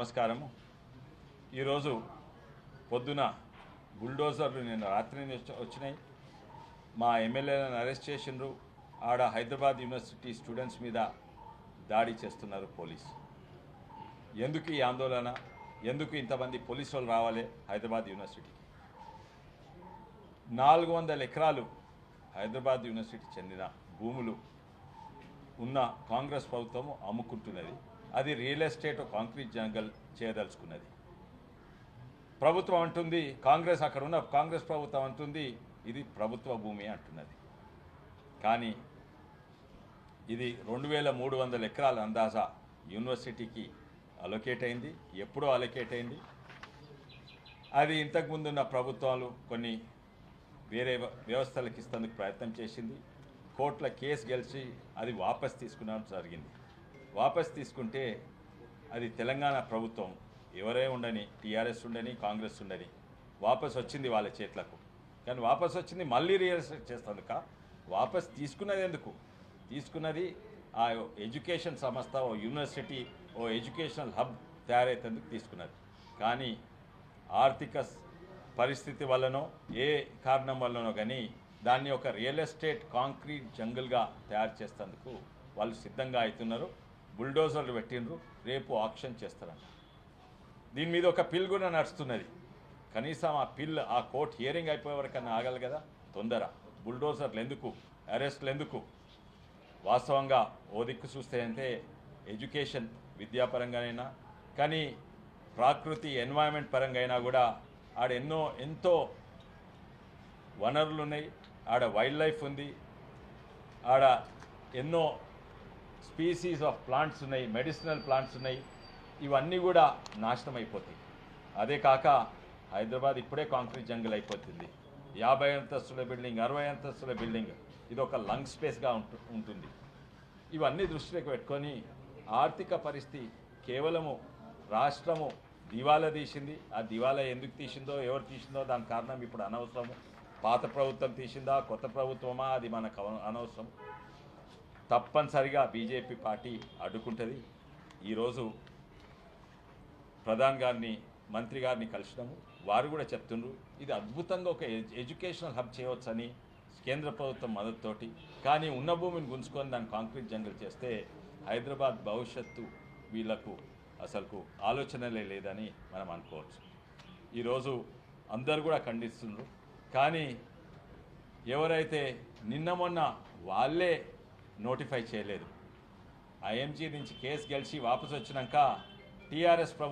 నమస్కారము. ఈరోజు పొద్దున బుల్డోజర్లు నిన్న రాత్రి వచ్చినాయి. మా ఎమ్మెల్యేలను అరెస్ట్ చేసినారు ఆడ హైదరాబాద్ యూనివర్సిటీ స్టూడెంట్స్ మీద దాడి చేస్తున్నారు పోలీసు. ఎందుకు ఈ ఆందోళన? ఎందుకు ఇంతమంది పోలీసు వాళ్ళు రావాలి హైదరాబాద్ యూనివర్సిటీకి? నాలుగు వందల ఎకరాలు హైదరాబాద్ యూనివర్సిటీ చెందిన భూములు ఉన్న కాంగ్రెస్ ప్రభుత్వం అమ్ముకుంటున్నది. అది రియల్ ఎస్టేట్ కాంక్రీట్ జంగల్ చేయదలుచుకున్నది. ప్రభుత్వం అంటుంది కాంగ్రెస్ అక్కడ ఉన్న కాంగ్రెస్ ప్రభుత్వం అంటుంది ఇది ప్రభుత్వ భూమి అంటున్నది. కానీ ఇది రెండు వేల మూడు వందల ఎకరాల అందాజా యూనివర్సిటీకి అలొకేట్ అయింది ఎప్పుడో అలొకేట్ అయింది. అది ఇంతకుముందున్న ప్రభుత్వాలు కొన్ని వేరే వ్యవస్థలకు ఇస్తేందుకు ప్రయత్నం చేసింది. కోర్టుల కేసు గెలిచి అది వాపస్ తీసుకునడం జరిగింది. వాపస్ తీసుకుంటే అది తెలంగాణ ప్రభుత్వం. ఎవరే ఉండని టీఆర్ఎస్ ఉండని కాంగ్రెస్ ఉండని వాపస్ వచ్చింది వాళ్ళ చేతులకు. కానీ వాపస్ వచ్చింది మళ్ళీ రియల్ చేస్తుందిక వాపస్ తీసుకున్నది ఎందుకు? తీసుకున్నది ఆ ఎడ్యుకేషన్ సంస్థ ఓ యూనివర్సిటీ ఓ ఎడ్యుకేషనల్ హబ్ తయారైతేందుకు తీసుకున్నది. కానీ ఆర్థిక పరిస్థితి వల్లనో ఏ కారణం వల్లనో కానీ దాన్ని ఒక రియల్ ఎస్టేట్ కాంక్రీట్ జంగుల్గా తయారు చేసేందుకు వాళ్ళు సిద్ధంగా అవుతున్నారు బుల్డోజర్లు పెట్టిండ్రు రేపు ఆక్షన్ చేస్తారంట. దీని మీద ఒక పిల్ కూడా నడుస్తున్నది. కనీసం ఆ పిల్ ఆ కోర్టు హియరింగ్ అయిపోయే వరకన్నా ఆగాలి కదా తొందర. బుల్డోజర్లు ఎందుకు? అరెస్ట్లు ఎందుకు? వాస్తవంగా ఓ దిక్కు చూస్తే అంటే ఎడ్యుకేషన్ విద్యాపరంగానైనా కానీ ప్రాకృతి ఎన్వైరన్మెంట్ పరంగా అయినా కూడా ఆడ ఎన్నో ఎంతో వనరులు ఉన్నాయి ఆడ వైల్డ్ లైఫ్ ఉంది. ఆడ ఎన్నో స్పీసీస్ ఆఫ్ ప్లాంట్స్ ఉన్నాయి మెడిసినల్ ప్లాంట్స్ ఉన్నాయి ఇవన్నీ కూడా నాశనం అయిపోతాయి అదే కాక హైదరాబాద్ ఇప్పుడే కాంక్రీట్ జంగిల్ అయిపోతుంది. యాభై అంతస్తుల బిల్డింగ్ అరవై అంతస్తుల బిల్డింగ్ ఇది ఒక లంగ్ స్పేస్గా ఉంటు ఉంటుంది. ఇవన్నీ దృష్టిలోకి పెట్టుకొని ఆర్థిక పరిస్థితి కేవలము రాష్ట్రము దివాలా తీసింది. ఆ దివాలా ఎందుకు తీసిందో ఎవరు తీసిందో దాని కారణం ఇప్పుడు అనవసరము. పాత ప్రభుత్వం తీసిందా కొత్త ప్రభుత్వమా అది మనకు అనవసరం. తప్పనిసరిగా బీజేపీ పార్టీ అడ్డుకుంటుంది. ఈరోజు ప్రధాన్ గారిని మంత్రి గారిని కలిసినాము. వారు కూడా చెప్తుండ్రు ఇది అద్భుతంగా ఒక ఎడ్యుకేషనల్ హబ్ చేయవచ్చని కేంద్ర ప్రభుత్వం మద్దతుతోటి. కానీ ఉన్న భూమిని గుంజుకొని దాన్ని కాంక్రీట్ జంగల్ చేస్తే హైదరాబాద్ భవిష్యత్తు వీళ్ళకు అసలుకు ఆలోచనలే లేదని మనం అనుకోవచ్చు. ఈరోజు అందరు కూడా ఖండిస్తున్నారు కానీ ఎవరైతే నిన్న మొన్న వాళ్ళే నోటిఫై చేయలేదు. ఐఎంజీ నుంచి కేసు గెలిచి వాపసు వచ్చినాక టీఆర్ఎస్ ప్రభుత్వం